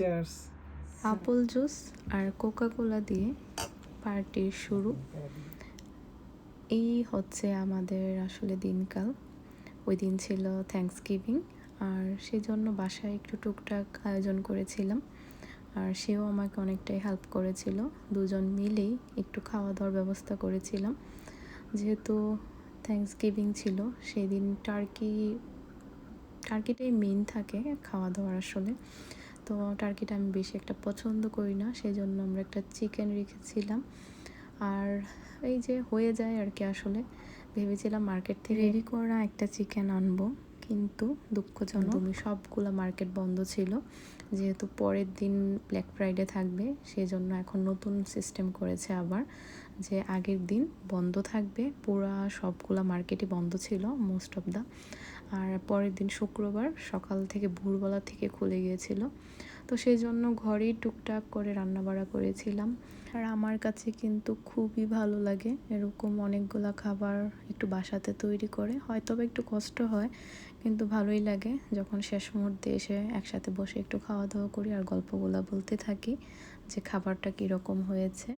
Chairs apple juice আর Coca কোলা দিয়ে পার্টির শুরু। এই হচ্ছে আমাদের আসলে দিনকাল। ওই দিন ছিল থ্যাংকস গিভিং আর সেজন্য বাসায় একটু টুকটাক আয়োজন করেছিলাম। আর সেও আমাকে অনেকটাই হেল্প করেছিল। দুজন মিলেই একটু খাওয়া দাওয়ার ব্যবস্থা করেছিলাম। যেহেতু থ্যাংকস গিভিং ছিল সেই দিন টার্কি টার্কিটাই মেন থাকে খাওয়া দাওয়ার আসলে। তো টার্কিটা আমি বেশি একটা পছন্দ করি না সেই জন্য আমরা একটা চিকেন রেখেছিলাম। আর এই যে হয়ে যায় আর কি আসলে ভেবেছিলাম মার্কেট থেকে রেডি করা একটা চিকেন আনব। কিন্তু দুঃখজনক। তুমি সবগুলো মার্কেট বন্ধ ছিল। যেহেতু পরের দিন ব্ল্যাক ফ্রাইডে থাকবে সেই জন্য এখন নতুন সিস্টেম করেছে আবার যে আগের দিন বন্ধ থাকবে। পুরা সবগুলো মার্কেটই বন্ধ ছিল মোস্ট অফ দ্য আর পরের দিন শুক্রবার সকাল থেকে ভোরবেলা থেকে খুলে গিয়েছিল। তো সেই জন্য ঘরেই টুকটাক করে রান্নাবাড়া করেছিলাম। আর আমার কাছে কিন্তু খুবই ভালো লাগে। এরকম অনেকগুলা খাবার একটু বাসাতে তৈরি করে। হয়তো বা একটু কষ্ট হয়, কিন্তু ভালোই লাগে। যখন শেষ মুহূর্তে এসে একসাথে বসে একটু খাওয়া দাওয়া করি আর গল্পগুলা বলতে থাকি যে খাবারটা কীরকম হয়েছে।